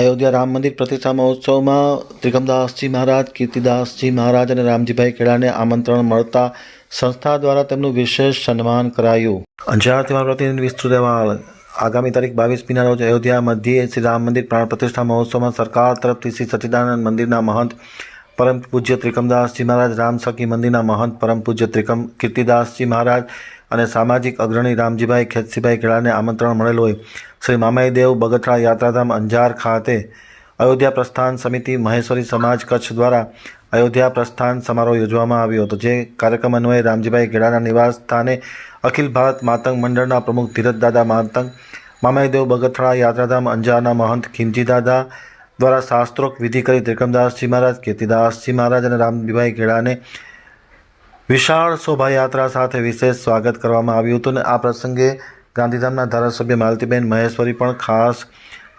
અયોધ્યા રામ મંદિર પ્રતિષ્ઠા મહોત્સવમાં ત્રિકમદાસજી મહારાજ, કીર્તિદાસજી મહારાજ અને રામજીભાઈ ખેડાને આમંત્રણ મળતા સંસ્થા દ્વારા તેમનું વિશેષ સન્માન કરાયું. અંજારથી મારા પ્રતિનિધિ વિસ્તૃત અહેવાલ. આગામી તારીખ બાવીસમીના રોજ અયોધ્યા મધ્યે શ્રી રામ મંદિર પ્રાણ પ્રતિષ્ઠા મહોત્સવમાં સરકાર તરફથી શ્રી સચ્ચિદાનંદ મંદિરના મહંત પરમ પૂજ્ય ત્રિકમદાસજી મહારાજ, રામ સખી મંદિરના મહંત પરમ પૂજ્ય ત્રિકમ કીર્તિદાસજી મહારાજ અને સામાજિક અગ્રણી રામજીભાઈ ખેતસીભાઈ ખેડાને આમંત્રણ મળેલ હોય. શ્રી મામાઈદેવ બગથરા યાત્રાધામ અંજાર ખાતે અયોધ્યા પ્રસ્થાન સમિતિ મહેશ્વરી સમાજ કચ્છ દ્વારા અયોધ્યા પ્રસ્થાન સમારોહ યોજવામાં આવ્યો હતો, જે કાર્યક્રમ અન્વયે રામજીભાઈ ગેડાના નિવાસ સ્થાને અખિલ ભારત માતંગ મંડળના પ્રમુખ ધીરજદાદા માતંગ મામાઈદેવ બગથરા યાત્રાધામ અંજારના મહંત ખીમજીદાદા દ્વારા શાસ્ત્રોક્ત વિધિ કરી ત્રિકમદાસજી મહારાજ કીર્તિદાસજી મહારાજ અને રામજીભાઈ ગેડાને વિશાળ શોભાયાત્રા સાથે વિશેષ સ્વાગત કરવામાં આવ્યું હતું અને આ પ્રસંગે ગાંધીધામના ધારાસભ્ય માલતીબેન મહેશ્વરી પણ ખાસ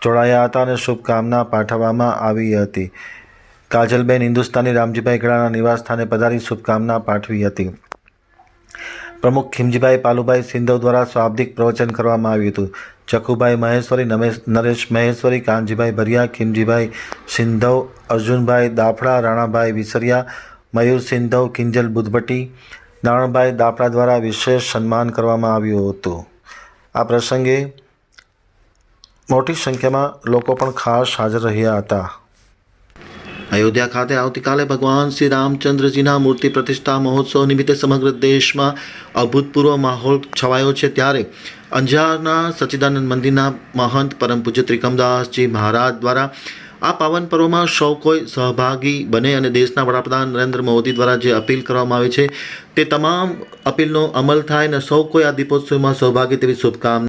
જોડાયા હતા અને શુભકામના પાઠવવામાં આવી હતી. કાજલબેન હિન્દુસ્તાની રામજીભાઈ ખેડાના નિવાસ સ્થાને પધારી શુભકામના પાઠવી હતી. પ્રમુખ ખીમજીભાઈ પાલુભાઈ સિંધવ દ્વારા શાબ્દિક પ્રવચન કરવામાં આવ્યું હતું. ચકુભાઈ મહેશ્વરી, નમેશ, નરેશ મહેશ્વરી, કાનજીભાઈ ભરિયા, ખીમજીભાઈ સિંધવ, અર્જુનભાઈ દાફડા, રાણાભાઈ વિસરિયા, મયુર સિંધવ, કિંજલ બુધભટ્ટી નારણભાઈ દાફડા દ્વારા વિશેષ સન્માન કરવામાં આવ્યું હતું. આ પ્રસંગે મોટી સંખ્યામાં લોકો પણ ખાસ હાજર રહ્યા હતા. અયોધ્યા ખાતે આવતીકાલે ભગવાન શ્રી રામચંદ્રજીના મૂર્તિ પ્રતિષ્ઠા મહોત્સવ નિમિત્તે સમગ્ર દેશમાં અભૂતપૂર્વ માહોલ છવાયો છે ત્યારે અંજારના સચ્ચિદાનંદ મંદિરના મહંત પરમ પૂજ્ય ત્રિકમદાસજી મહારાજ દ્વારા આ પાવન પર્વમાં સૌ કોઈ સહભાગી બને અને દેશના વડાપ્રધાન નરેન્દ્ર મોદી દ્વારા જે અપીલ કરવામાં આવી છે, તે તમામ અપીલનો અમલ થાય અને સૌ કોઈ આ દીપોત્સવમાં સહભાગી તેવી શુભકામના